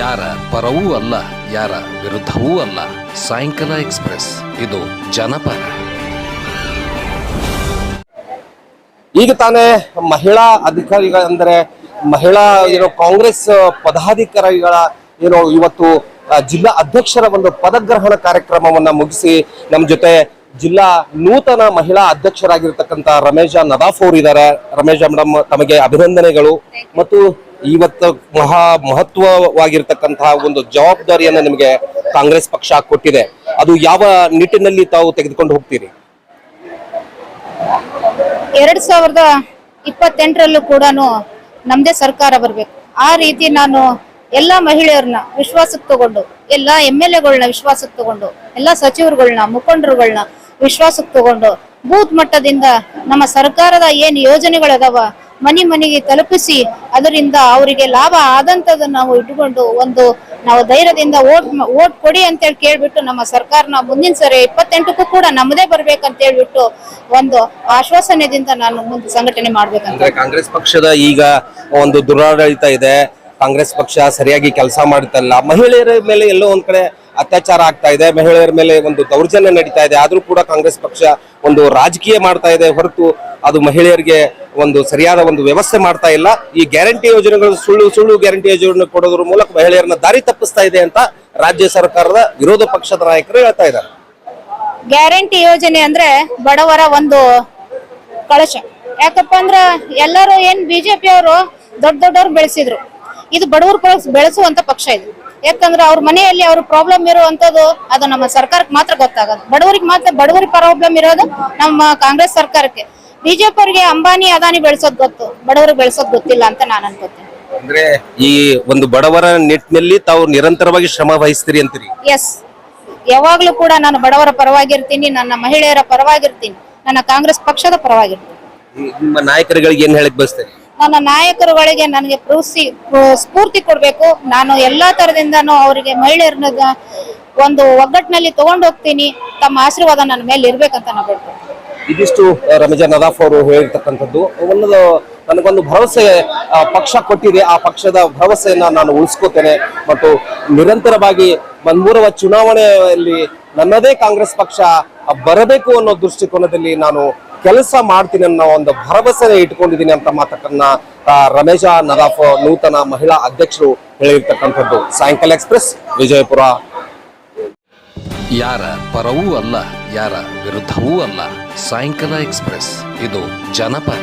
ಯಾರ ಪರವೂ ಅಲ್ಲ ಯಾರ ವಿರುದ್ಧವೂ ಅಲ್ಲ. ಸಾಯಂಕಾಲ ಎಕ್ಸ್ಪ್ರೆಸ್ ಇದು ಜನಪರ. ಈಗ ತಾನೇ ಮಹಿಳಾ ಅಧಿಕಾರಿಗಳ ಅಂದ್ರೆ ಮಹಿಳಾ ಏನೋ ಕಾಂಗ್ರೆಸ್ ಪದಾಧಿಕಾರಿಗಳ ಏನೋ ಇವತ್ತು ಜಿಲ್ಲಾ ಅಧ್ಯಕ್ಷರ ಒಂದು ಪದಗ್ರಹಣ ಕಾರ್ಯಕ್ರಮವನ್ನ ಮುಗಿಸಿ ನಮ್ಮ ಜೊತೆ ಜಿಲ್ಲಾ ನೂತನ ಮಹಿಳಾ ಅಧ್ಯಕ್ಷರಾಗಿರ್ತಕ್ಕಂಥ ರಮೇಶ ನದಾಫೋರ್ ಅವರು ಇದ್ದಾರೆ. ರಮೇಶ ಮೇಡಮ್ ತಮಗೆ ಅಭಿನಂದನೆಗಳು. ಮತ್ತು ಇವತ್ತು ಮಹಾ ಮಹತ್ವವಾಗಿರ್ತಕ್ಕಂತಹ ಒಂದು ಜವಾಬ್ದಾರಿಯನ್ನು ನಿಮಗೆ ಕಾಂಗ್ರೆಸ್ ಪಕ್ಷ ಕೊಟ್ಟಿದೆ. ಅದು ಯಾವ ನಿಟ್ಟಿನಲ್ಲಿ ತಾವು ತೆಗೆದುಕೊಂಡು ಹೋಗ್ತೀರಿ? ಎರಡ್ ಸಾವಿರದ ಇಪ್ಪತ್ತೆಂಟರಲ್ಲೂ ಕೂಡ ನಮ್ದೇ ಸರ್ಕಾರ ಬರ್ಬೇಕು. ಆ ರೀತಿ ನಾನು ಎಲ್ಲಾ ಮಹಿಳೆಯರನ್ನ ವಿಶ್ವಾಸಕ್ಕೆ ತಗೊಂಡು, ಎಲ್ಲಾ ಎಂ ಎಲ್ ಎಗಳನ್ನ ವಿಶ್ವಾಸಕ್ಕೆ ತಗೊಂಡು, ಎಲ್ಲಾ ಸಚಿವರುಗಳನ್ನ, ಮುಖಂಡರುಗಳನ್ನ ವಿಶ್ವಾಸಕ್ಕೆ ತಗೊಂಡು, ಬೂತ್ ಮಟ್ಟದಿಂದ ನಮ್ಮ ಸರ್ಕಾರದ ಏನ್ ಯೋಜನೆಗಳದಾವ ಮನಿ ಮನೆಗೆ ತಲುಪಿಸಿ ಅದರಿಂದ ಅವರಿಗೆ ಲಾಭ ಆದಂತದನ್ನ ನಾವು ಇಟ್ಟುಕೊಂಡು ಒಂದು ನಾವು ಧೈರ್ಯದಿಂದ ಓಟ್ ಓಟ್ ಕೊಡಿ ಅಂತೇಳಿ ಕೇಳ್ಬಿಟ್ಟು ನಮ್ಮ ಸರ್ಕಾರನ ಮುಂದಿನ ಸರಿ ಇಪ್ಪತ್ತೆಂಟಕ್ಕೂ ಕೂಡ ನಮ್ಮದೇ ಬರ್ಬೇಕಂತ ಹೇಳ್ಬಿಟ್ಟು ಒಂದು ಆಶ್ವಾಸನೆದಿಂದ ನಾನು ಮುಂದೆ ಸಂಘಟನೆ ಮಾಡ್ಬೇಕಂತ ಕಾಂಗ್ರೆಸ್ ಪಕ್ಷದ ಈಗ ಒಂದು ದುರಾಡಳಿತ ಇದೆ. ಕಾಂಗ್ರೆಸ್ ಪಕ್ಷ ಸರಿಯಾಗಿ ಕೆಲಸ ಮಾಡುತ್ತಲ್ಲ. ಮಹಿಳೆಯರ ಮೇಲೆ ಎಲ್ಲೋ ಒಂದ್ ಕಡೆ ಅತ್ಯಾಚಾರ ಆಗ್ತಾ ಇದೆ. ಮಹಿಳೆಯರ ಮೇಲೆ ಒಂದು ದೌರ್ಜನ್ಯ ನಡೀತಾ ಇದೆ. ಆದ್ರೂ ಕೂಡ ಕಾಂಗ್ರೆಸ್ ಪಕ್ಷ ಒಂದು ರಾಜಕೀಯ ಮಾಡ್ತಾ ಇದೆ ಹೊರತು ಅದು ಮಹಿಳೆಯರಿಗೆ ಒಂದು ಸರಿಯಾದ ಒಂದು ವ್ಯವಸ್ಥೆ ಮಾಡ್ತಾ ಇಲ್ಲ. ಈ ಗ್ಯಾರಂಟಿ ಯೋಜನೆಗಳು ಸುಳ್ಳು ಸುಳ್ಳು ಗ್ಯಾರಂಟಿ ಯೋಜನೆ ಕೊಡೋದ್ರ ಮೂಲಕ ಮಹಿಳೆಯರನ್ನ ದಾರಿ ತಪ್ಪಿಸ್ತಾ ಇದೆ ಅಂತ ರಾಜ್ಯ ಸರ್ಕಾರದ ವಿರೋಧ ಪಕ್ಷದ ನಾಯಕರು ಹೇಳ್ತಾ ಇದ್ದಾರೆ. ಗ್ಯಾರಂಟಿ ಯೋಜನೆ ಅಂದ್ರೆ ಬಡವರ ಒಂದು ಕಳಶ. ಯಾಕಪ್ಪ ಅಂದ್ರ ಎಲ್ಲರೂ ಏನ್ ಬಿಜೆಪಿ ಅವರು ದೊಡ್ಡ ದೊಡ್ಡವ್ರು ಬೆಳೆಸಿದ್ರು. ಇದು ಬಡವರು ಬೆಳೆಸುವಂತ ಪಕ್ಷ ಇದು. ಯಾಕಂದ್ರೆ ಅವ್ರ ಮನೆಯಲ್ಲಿ ಅವ್ರ ಪ್ರಾಬ್ಲಮ್ ಇರುವಂತದ್ದು ಅದು ನಮ್ಮ ಸರ್ಕಾರಕ್ಕೆ ಮಾತ್ರ ಗೊತ್ತಾಗೋದು. ಬಡವರಿಗೆ ಮಾತ್ರ ಬಡವರ ಪ್ರಾಬ್ಲಮ್ ಇರೋದು ನಮ್ಮ ಕಾಂಗ್ರೆಸ್ ಸರ್ಕಾರಕ್ಕೆ. ಬಿಜೆಪಿ ಅವರಿಗೆ ಅಂಬಾನಿ ಅದಾನಿ ಬೆಳೆಸೋದ್ ಗೊತ್ತು. ಬಡವರಿಗೆ ಬೆಳೆಸೋದ್ ಗೊತ್ತಿಲ್ಲ ಅಂತ ನಾನು ಅನ್ಕೋತೀನಿ. ಅಂದ್ರೆ ಈ ಒಂದು ಬಡವರ ನಿಟ್ಟಿನಲ್ಲಿ ತಾವು ನಿರಂತರವಾಗಿ ಶ್ರಮ ವಹಿಸ್ತೀರಿ ಅಂತೀರಿ? ಎಸ್ ಯಾವಾಗ್ಲೂ ಕೂಡ ನಾನು ಬಡವರ ಪರವಾಗಿರ್ತೀನಿ ನನ್ನ ಮಹಿಳೆಯರ ಪರವಾಗಿರ್ತೀನಿ ನನ್ನ ಕಾಂಗ್ರೆಸ್ ಪಕ್ಷದ ಪರವಾಗಿರ್ತೀನಿ. ನಿಮ್ಮ ನಾಯಕರುಗಳಿಗೆ ಏನ್ ಹೇಳಕ್ ಬಯಸ್ತೀರಿ? ನನ್ನ ನಾಯಕರುಗಳಿಗೆ ನನಗೆ ಪ್ರೂಸಿ ಪ್ರೋ- ಸ್ಫೂರ್ತಿ ಕೊಡಬೇಕು. ನಾನು ಎಲ್ಲಾ ತರದಿಂದನೂ ಅವರಿಗೆ ಮಹಿಳೆಯರನ್ನ ಒಂದು ಒಗ್ಗಟ್ಟಿನಲ್ಲಿ ತಗೊಂಡು ಹೋಗ್ತೀನಿ. ತಮ್ಮ ಆಶೀರ್ವಾದ ನನ್ನ ಮೇಲೆ ಇರ್ಬೇಕಂತ ನಾನು ಬೇಡ್ತೀನಿ ಇದಿಷ್ಟು ರಮಜಾನ್ ರಮಜಾ ನದಾಫ್ ಅವರು ಹೇಳಿರ್ತಕ್ಕಂಥದ್ದು. ಒಂದು ನನಗೊಂದು ಭರವಸೆ ಪಕ್ಷ ಕೊಟ್ಟಿದೆ. ಆ ಪಕ್ಷದ ಭರವಸೆಯನ್ನ ನಾನು ಉಳಿಸ್ಕೋತೇನೆ. ಮತ್ತು ನಿರಂತರವಾಗಿ ಮನ್ಮೂರವ ಚುನಾವಣೆಯಲ್ಲಿ ನನ್ನದೇ ಕಾಂಗ್ರೆಸ್ ಪಕ್ಷ ಬರಬೇಕು ಅನ್ನೋ ದೃಷ್ಟಿಕೋನದಲ್ಲಿ ನಾನು ಕೆಲಸ ಮಾಡ್ತೀನಿ ಅನ್ನೋ ಒಂದು ಭರವಸೆ ಇಟ್ಕೊಂಡಿದ್ದೀನಿ ಅಂತ ಮಾತಕ್ಕನ್ನ ಆ, ರಮೇಶ ನದಾಫ್ ನೂತನ ಮಹಿಳಾ ಅಧ್ಯಕ್ಷರು ಹೇಳಿರ್ತಕ್ಕಂಥದ್ದು. ಸಾಯಂಕಾಲ ಎಕ್ಸ್ಪ್ರೆಸ್ ವಿಜಯಪುರ. ಯಾರ ಪರವೂ ಅಲ್ಲ ಯಾರ ವಿರುದ್ಧವೂ ಅಲ್ಲ ಸಾಯಂಕಾಲ ಎಕ್ಸ್ಪ್ರೆಸ್. ಇದು ಜನಪರ.